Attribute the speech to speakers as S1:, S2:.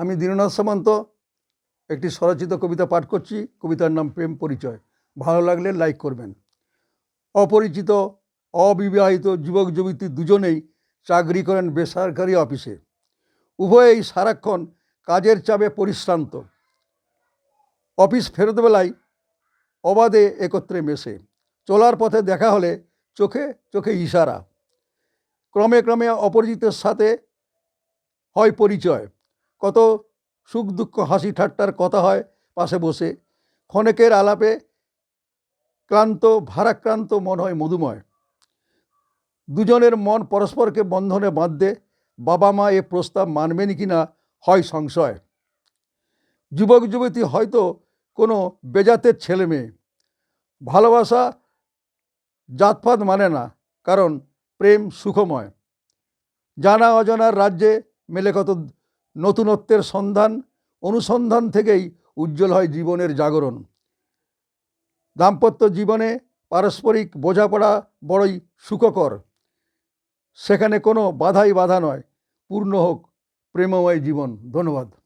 S1: আমি দীননাথ সামন্ত, একটি স্বরচিত কবিতা পাঠ করছি। কবিতার নাম প্রেম পরিচয়। ভালো লাগলে লাইক করবেন। অপরিচিত, অবিবাহিত যুবক যুবতী দুজনেই চাকরি করেন বেসরকারি অফিসে। উভয়েই সারাক্ষণ কাজের চাপে পরিশ্রান্ত। অফিস ফেরত বেলায় অবাধে একত্রে মেশে। চলার পথে দেখা হলে চোখে চোখে ইশারা। ক্রমে ক্রমে অপরিচিতের সাথে হয় পরিচয়। কত সুখ দুঃখ, হাসি ঠাট্টার কথা হয় পাশে বসে। ক্ষণেকের আলাপে ক্লান্ত, ভারাক্রান্ত মন হয় মধুময়। দুজনের মন পরস্পরকে বন্ধনে বাঁধতে বাবা মা এ প্রস্তাব মানবেন কি না হয় সংশয়। যুবক, যুবতী হয়তো কোনো বেজাতের ছেলে মেয়ে। ভালোবাসা জাতপাত মানে না, কারণ প্রেম সুখময়। জানা অজানার রাজ্যে মেলে কত নতুনত্বের সন্ধান, অনুসন্ধান থেকেই উজ্জ্বল হয় জীবনের জাগরণ। দাম্পত্য জীবনে পারস্পরিক বোঝাপড়া বড়ই সুখকর। সেখানে কোনো বাধাই বাধা নয়, পূর্ণ হোক প্রেমময় জীবন। ধন্যবাদ।